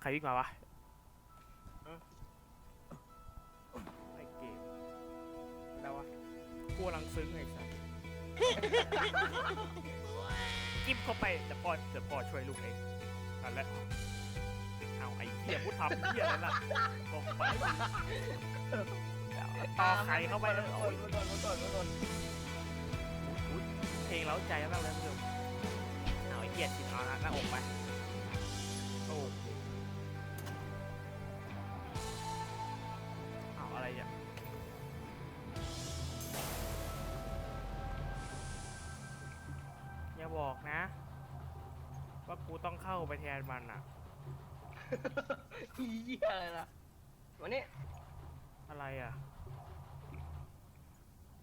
ใครวิ่งมาวะไอเกมแล้ววะกูกำลังซึ้งไอ้สัสจิ้มเข้าไปแต่พอแต่พอช่วยลูกเองนั่นแหละเอาไอ้เหี้ยพูดทำเหี้ยนั่นแหละลงไปต่อไข่เข้าไปแล้วโอ้ยโดนโดนโดนเพลงเล้าใจมากเลยท่านผู้ชม เอาไอ้เหี้ยจิตเอาหน้าอกไปโอ้เอาอะไรอะอย่าบอกนะ ว่ากูต้องเข้าไปแทนมันอะเหี้ยอะไรล่ะวันนี้อะไรอะ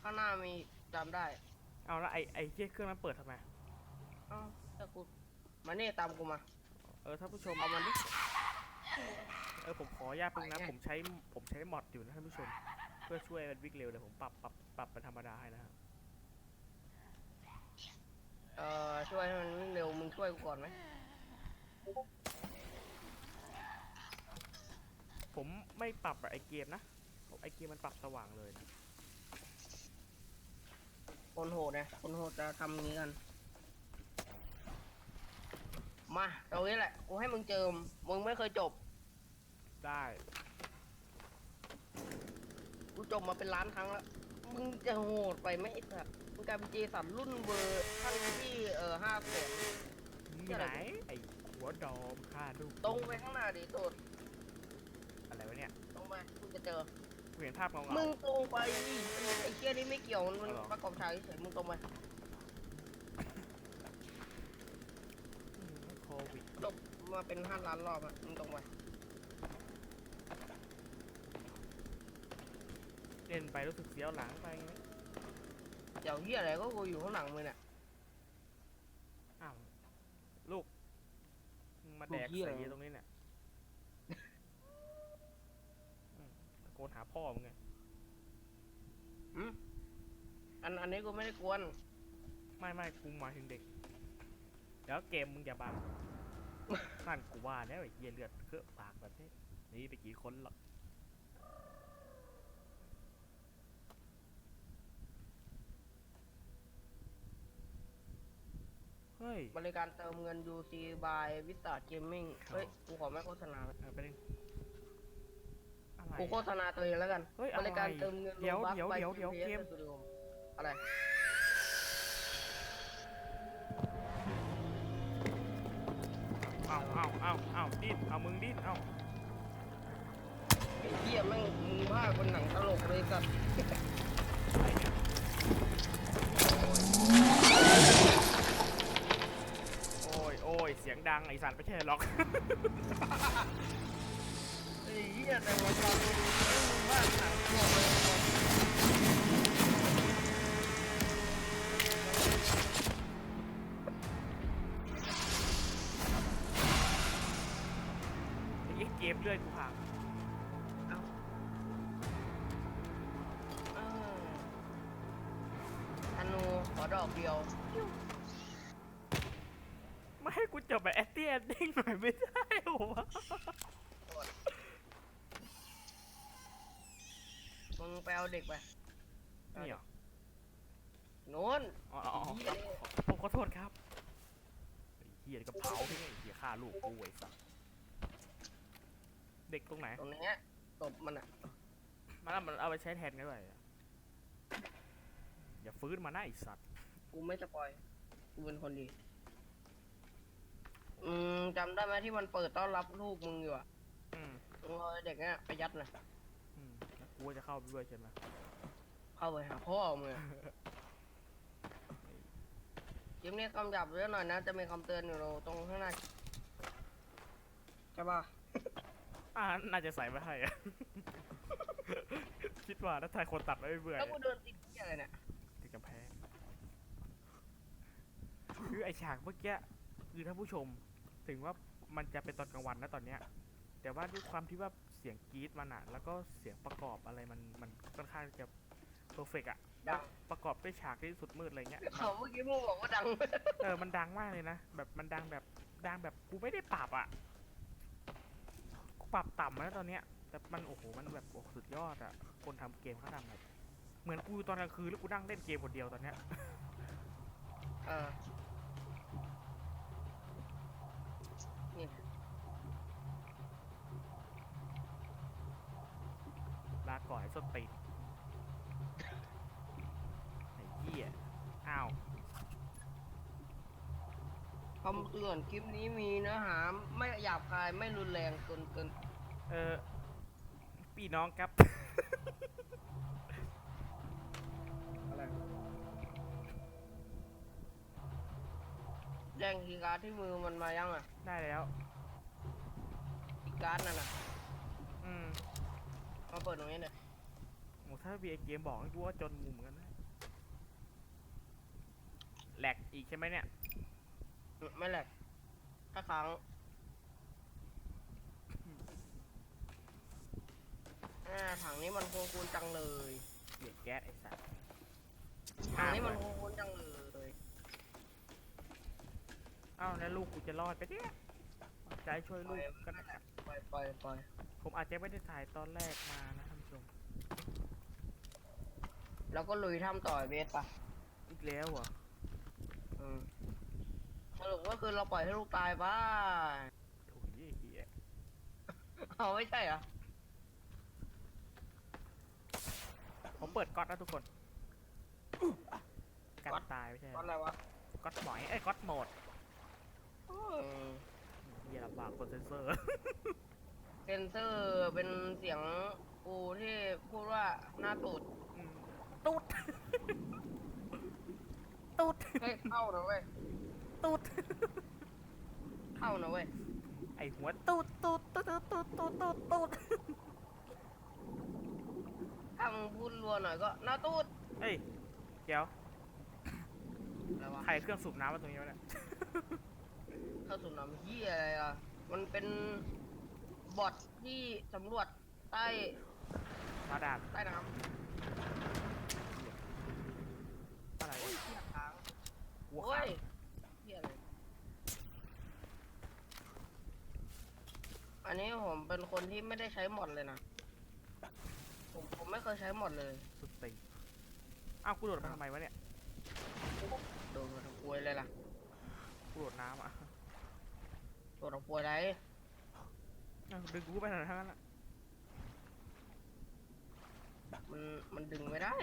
ข้างหน้ามีจำได้เอาแล้วไอ้ไอ้เหี้ยเครื่องนั้นเปิดทำไม เอ้า ถ้ากูมานี่ตามกูมา เออท่านผู้ชมเอามันดิเออผมขออนุญาตเพิ่งนะ ไปไง ผมใช้ผมใช้มอดอยู่นะท่านผู้ชม เพื่อช่วยมันวิ่งเร็วเดี๋ยวผมปรับปรับปรับเป็นธรรมดาให้นะครับเอ่อช่วยให้มันวิ่งเร็วมึงช่วยกูก่อนไหมผมไม่ปรับแบบไอเกมนะผมไอเกมมันปรับสว่างเลยนะคนโหดนะคนโหดจะทำอย่างนี้กัน มาตรงนี้แหละ กูให้มึงเจิม มึงไม่เคยจบ ได้ กูจบมาเป็นล้านครั้งแล้ว มึงจะโหดไปไหมไอ้สัตว์มึงกลายเป็นเจสันรุ่นเบอร์ท่านที่เอ่อห้าแสน มึงอยู่ไหน ไอหัวดอมฆ่าลูกตรงไปข้างหน้าดิโตดอะไรวะเนี่ยตรงไปมึงจะเจอ กูเห็นภาพเงามึงๆตรงไปดิไอ้เชี่ยนี่ไม่เกี่ยว มันเอาเหรอประกอบฉากเฉยๆมึงตรงไป อืมโควิด จบมาเป็นห้าล้านรอบอะมึงตรงไปเล่นไปรู้สึกเสียวหลังไปไงเดี๋ยวเหี้ยอะไรก็กูอยู่ข้างหลังมึงเนี่ยอ้าวลูกมึงมาแดกลูกเหี้ยใส่ตรงนี้เนี่ยอืมตะโกนหาพ่อมึงไงอืมอันอันนี้กูไม่ได้กวน ไม่ไม่กูหมายถึงเด็ก เดี๋ยวเกมมึงอย่าบัง นั่นกูว่าแล้วไอ้เหี้ยเลือดเคอะปากแบบนี้หนี่ไปกี่คนหรอกเฮ้ยบริการเติมเงิน UC by Vista Gaming เฮ้ย กูขอไม่โฆษณาเอาไปดิอะไรกูโฆษณาตัวเองแล้วกัน เฮ้ยบอะไรริการเติมเงิน เดี๋ยว Robux เดี๋ยว by เดี๋ยวเดี๋ยว GPS เกม Studio อะไร ดิ้นเอามึงดิ้นเอาไอ้เหี้ยแม่งมึงพาคนหนังตลกเลยสัตว์อะไรเนี่ยโอ้ยโอ้ยเสียงดังไอสัตว์ไม่ใช่หรอก ไอ้เหี้ยแต่ว่าตอนมึงมึงพาหนังตลกเลย เกมเลื่อยกูพังเอ้าเออธนูขอดอกเดียว ไม่ให้กูจบแบบแอตตี้แอดดิ้งหน่อยไม่ได้เหรอวะมึงไปเอาเด็กไปนี่เหรอโน้นอ๋ออ๋ออ๋อเหี้ยนี่ผมขอโทษครับไอ้เหี้ยนี่ก็เผาทิ้งไอ้เหี้ยฆ่าลูกกูไอ้สัส เด็กตรงไหน ตรงเนี้ยตบมันอะมันเอามันเอาไปใช้แทนกันด้วยอะอย่าฟื้นมานะไอ้สัตว์กูไม่สปอยกูเป็นคนดี อืมจำได้ไหมที่มันเปิดต้อนรับลูกมึงอยู่อะอืมมึงเอาไอ้เด็กเนี้ยไปยัดหน่อยอืมแล้วกูจะเข้าไปด้วยใช่ไหมเข้าไปหาพ่อมึงอะคลิปนี้คำหยาบเยอะหน่อยนะ จะมีคำเตือนอยู่ตรงข้างหน้าใช่ป่ะ อ่าน่าจะใส่ไว้ให้อะ คิดว่าถ้าทายคนตัดไว้ไม่เบื่อแล้วกูเดินติดที่อะไรเนี่ยติดกำแพงคือไอฉากเมื่อกี้คือท่านผู้ชม ถึงว่ามันจะเป็นตอนกลางวันนะตอนเนี้ย แต่ว่าด้วยความที่ว่าเสียงกรี๊ดมันอะแล้วก็เสียงประกอบอะไรมันมันค่อนข้างจะเพอร์เฟกอะดังประกอบด้วยฉากที่สุดมืดอะไรเงี้ย เขาเมื่อกี้มึงบอกว่าดัง เออ มันดังมากเลยนะ แบบ มันดังแบบ ดังแบบ กูไม่ได้ปรับอะกู ปรับต่ำแล้วตอนเนี้ย แต่มันโอ้โหมันแบบโอ้สุดยอดอะคนทำเกมเขาทำแบบเหมือนกูตอนกลางคืนแล้วกูนั่งเล่นเกมคนเดียวตอนเนี้ยเออนี่ลาก่อยส้นตีนไอ้เหี้ย อ้าว คำเตือนคลิปนี้มีเนื้อหาไม่หยาบคายไม่รุนแรงจนเกินเออพี่น้องครับ อะไรแรงคีย์การ์ดที่มือมันมายังอะได้แล้ว คีย์การ์ดนั่นน่ะอืมมาเปิดตรงนี้เลยโอ้ถ้าเบียเกมบอกให้กูว่าจนมุมเหมือนกันนะแหลกอีกใช่ไหมเนี่ย ไม่แหลกถ้าครั้งอ่าถังนี้มันคงคูณจังเลยเบียดแก๊สไอ้สัสถังนี้มันคงคูณจังเลยเอ้าแล้วลูกกูจะรอดไปเนี่ยใจช่วยปล่ลูอยกกันไม่แหลกปล่อยปล่อยปล่อยผมอาจจะไม่ได้ถ่ายตอนแรกมานะท่านผู้ชม แล้วก็ลุยถ้ำต่อยเบสปะอีกแล้วเหรออืม สรุปก็คือเราปล่อยให้ลูกตายไปโอ้ยเหี้ยเอาไม่ใช่เหรอผมเปิดก๊อตนะทุกคนกันตายไม่ใช่เหรวัอนอะไรวะก๊อตหมอยเอ้ยก๊อตโหมดอืมเหี้ยลำบากกดเซนเซอร์ เซนเซอร์เป็นเสียงกูที่พูดว่าหน้าตูดอืมตูดตูดเฮ้ยเข้านะเว้ย ตูดเข้านะเว้ย ไอหัวตูดตูดตูดตูดตูดตูดตูดถ้ามึงพูดรัวหน่อยก็หน้าตูดเฮ้ยเดี๋ยวอะไรวะใครเครื่องสูบน้ำมาตรงนี้วะเนี่ยเข้าสู่น้ำเหี้ยอะไรอะ มันเป็นบอทที่สำรวจใต้มาดามใต้น้อะไรำโอ้ยเหี้ยค้างหัวโอ้ขาย เหี้ยอะไร อันนี้ผมเป็นคนที่ไม่ได้ใช้หมดเลยนะ ผมผมไม่เคยใช้หมดเลยสุดตีนอ้าวกูโดดมาทำไมวะเนี่ยโดนมาทำอวยเลยล่ะกูโดดน้ำอะโดนทำอวยอะไรอ้าวดึงกูไปไหนทั้งนั้นอะมันมันดึงไม่ได้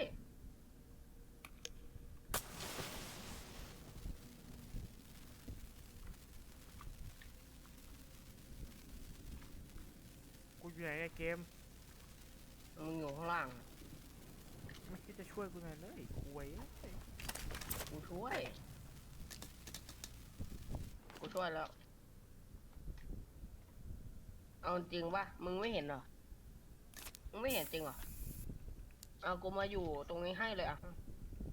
อยู่ไหนเนี่ยเกม มึงอยู่ข้างล่างไม่คิดจะช่วยกูหน่อยเลยคุยเอ้ยกูช่วย กูช่วยแล้ว เอาจริงปะมึงไม่เห็นเหรอ มึงไม่เห็นจริงเหรอ เอากูมาอยู่ตรงนี้ให้เลยอะ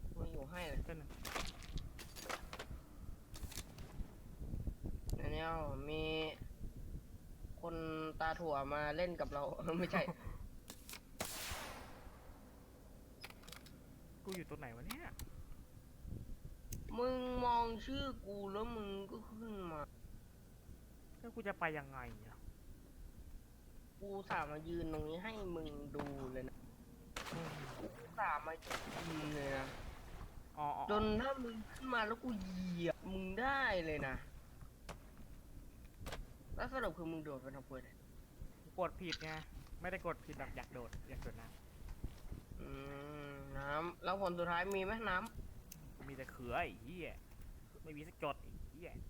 กูมาอยู่ให้เลยเพื่อนงอันนี้เอามี คนตาถั่วมาเล่นกับเรา ไม่ใช่ กูอยู่ตรงไหนวะเนี่ย มึงมองชื่อกูแล้วมึงก็ขึ้นมา แล้วกูจะไปยังไงอะกูสามายืนตรงนี้ให้มึงดูเลยนะอืมกูสามายิงเลยนะ อ๋ออ๋อจนถ้ามึงขึ้นมาแล้วกูเหยียบมึงได้เลยนะ แล้วสรุปคือมึงโดดไปทำเพื่ออะไรกูกดผิดไงไม่ได้กดผิดแบบอยากโดดอยากโดดน้อืมน้ำแล้วผลสุดท้ายมีไหมน้ำมีแต่เขือไอ้เหี้ยไม่มีสักจดไอ้เหี้ยำ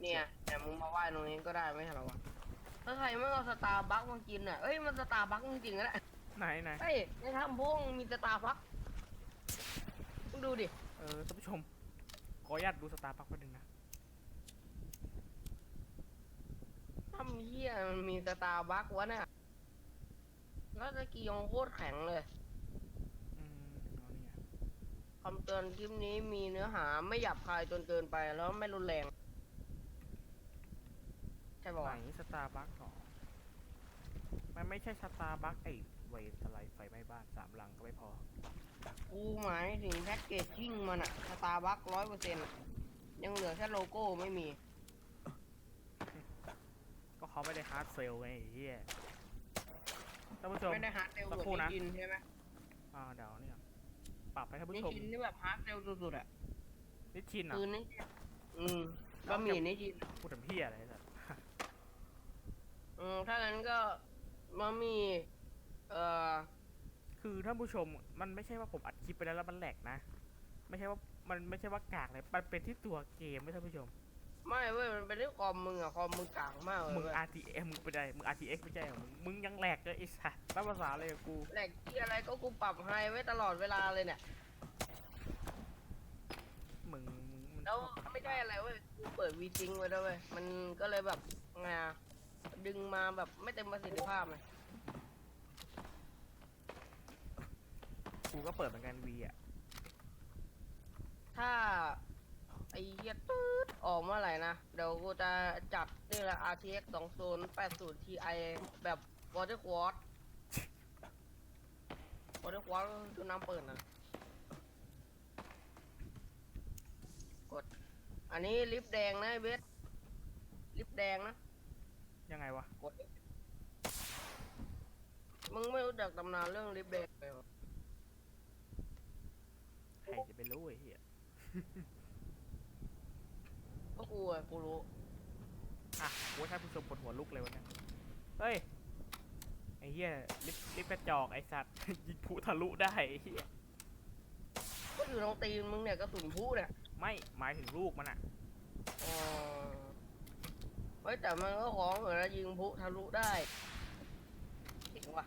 เนี่ย แต่มึงมาว่ายตรงนี้ก็ได้ไม่ใช่เหรอวะถ้าใครไม่เอาสตาร์บัคมากินอะเอ้ยมันสตาร์บัคจริงๆนะ ไหนไหนเฮ้ยในถ้ำพวกมีสตาร์บัคมึงดูดิ เออท่านผู้ชมขออนุญาตดูสตาร์บัคแป๊บนึงนะ ถ้ำเหี้ยมันมีสตาร์บัควะเนี่ยแล้วตะกี้ยังโคตรแข็งเลยอืมเอาเนี่ยคำเตือนคลิปนี้มีเนื้อหาไม่หยาบคายจนเกินไปแล้วไม่รุนแรง ใช่ป่าวะไหนสตาร์บัคหรอมันไม่ใช่สตาร์บัคไอ้เวนสไลด์ไฟไหม้บ้านสามหลังก็ไม่พอ กูหมายถึงแพ็กเกจจิ้งมันอะสตาร์บัคร้อยเปอร์เซ็นต์ยังเหลือแค่โลโก้ไม่มีก็ เขาไม่ได้ฮาร์ดเซลไงไอ้เฮียท่านผู้ชม ไม่ได้ฮาร์ดเซลเหมือนสักครู่นะนิชินใช่ไหมอ่าเดี๋ยวเนี่ยปรับให้ท่านนิผู้ชมชินนี่แบบฮาร์ดเซลสุดๆอะนิชชินอะคือนิชินอืมบะหมี่นิชินพูดถึงเฮียอะไรสัสอืมถ้างั้นก็บะหมี่เอ่อคือท่านผู้ชมมันไม่ใช่ว่าผมอัดคลิปไปแล้วแล้วมันแหลกนะ ไม่ใช่ว่ามันไม่ใช่ว่ากากเลยมันเป็นที่ตัวเกมไม่ท่านผู้ชม ไม่เว้ยมันเป็นเรื่องคอมมึงอะคอมมึงกลางมากเลยมึง เว้ย RTX มึงไปได้มึง RTX ไม่ใช่เหรอมึงมึงยังแหลกเลยไอ้สัสนับภาษาอะไรกับกูแหลกที่อะไรก็กูปรับไฮไว้ตลอดเวลาเลยเนี่ย มึงมึงมันแล้วชอบไม่ได้อะไรเว้ย กูเปิดวีซิงไว้ด้วยเว้ย มันก็เลยแบบไงอะดึงมาแบบไม่เต็มประสิทธิภาพเลยกูก็เปิดเหมือนกันวีอะถ้า ไอ้เหี้ยตืดออกเมื่อไหร่นะ เดี๋ยวกูจะจัดนี่แหละ RTX 2080 Ti แบบ Water Quad Water Quad ก็คือน้ำเปิดนะกด อันนี้ลิฟต์แดงนะไอ้เบสลิฟต์แดงนะ ยังไงวะ กด มึงไม่รู้จักตำนานเรื่องลิฟต์แดงเลยวะใครจะไปรู้ไอ้เหี้ย ก็กูอะกูรู้อะโว้ยท่านผู้ชมปวดหัวลุกเลยวันนี้เฮ้ย ไอ้เหี้ยลิฟต์ลิฟต์กระจอกไอ้สัตว์ ยิงผุทะลุได้ไอ้เหี้ย ก็อยู่ตรงตีนมึงเนี่ยกระสุนผู้เนี่ยไม่หมายถึงลูกมันอะอ๋อเฮ้ยแต่มันก็ของเหมือนยิงพลุทะลุได้เจ๋งว่ะ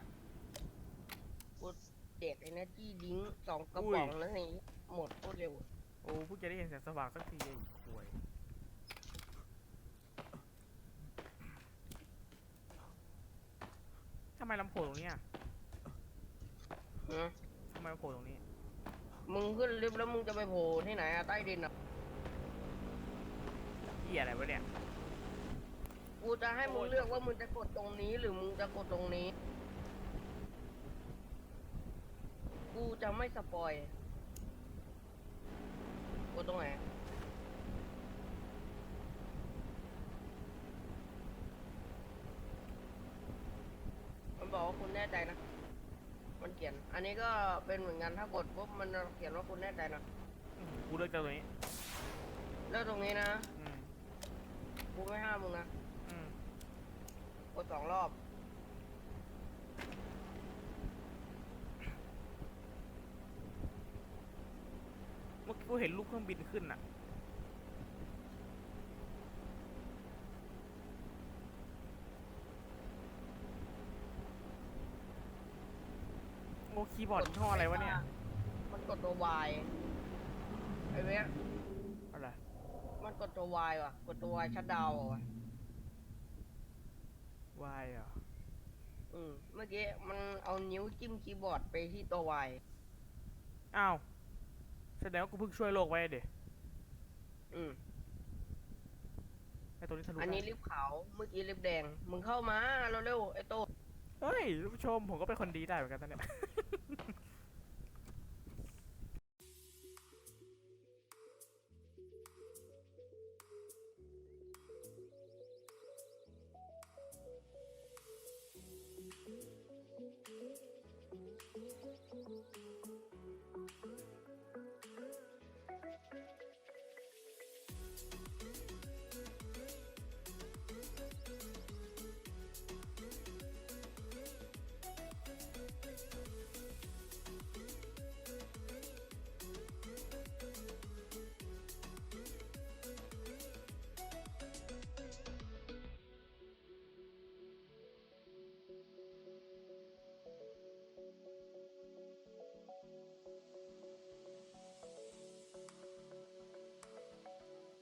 กูเด็ดไอ้เนจี้ดิ้งสองกระป๋องแล้วนี่หมดโคตรเร็ว โอ้เพิ่งจะได้เห็นแสงสว่างสักทีไอ้ห่วยทำ ไมลำโพงตรงเนี้ยฮะทำไมลำโพงตรงนี้ มึงขึ้นลิฟต์แล้วมึงจะไปโผล่ที่ไหนอะใต้ดินอะเหี้ยอะไรวะเนี่ย กูจะให้มึงเลือกว่ามึงจะกดตรงนี้ หรือมึงจะกดตรงนี้ กูจะไม่สปอย กดตรงไหน มันบอกว่า คุณแน่ใจนะ มันเขียน อันนี้ก็เป็นเหมือนกันถ้ากดปุ๊บมันจะเขียนว่าคุณแน่ใจนะอืมกูเลือกจากตรงนี้ เลือกตรงนี้นะอืมกูไม่ห้ามมึงนะอืมกดสองรอบ เมื่อกี้กูเห็นลูกเครื่องบินขึ้นอะ อ้คีย์บอร์ดยี่ห้ออะไรวะเนี่ยมันกดตัว Y ไอ้เว้ยอะไรมันกดตัว Y ว่ะ กดตัว Y ชัดดาวน์ว่ะ วายเหรออืมเมื่อกี้มันเอานิ้วจิ้มคีย์บอร์ดไปที่ตัว Y อ้าวแสดงว่ากูเพิ่งช่วยโลกไว้เด็อืม ไอตัวนี้ทะลุอันนี้ได้ลิฟต์ขาว เมื่อกี้ลิฟต์แดง มึงเข้ามาเร็วๆไอ้โต เฮ้ยผู้ชมผมก็เป็นคนดีได้เหมือนกันนะเนี่ย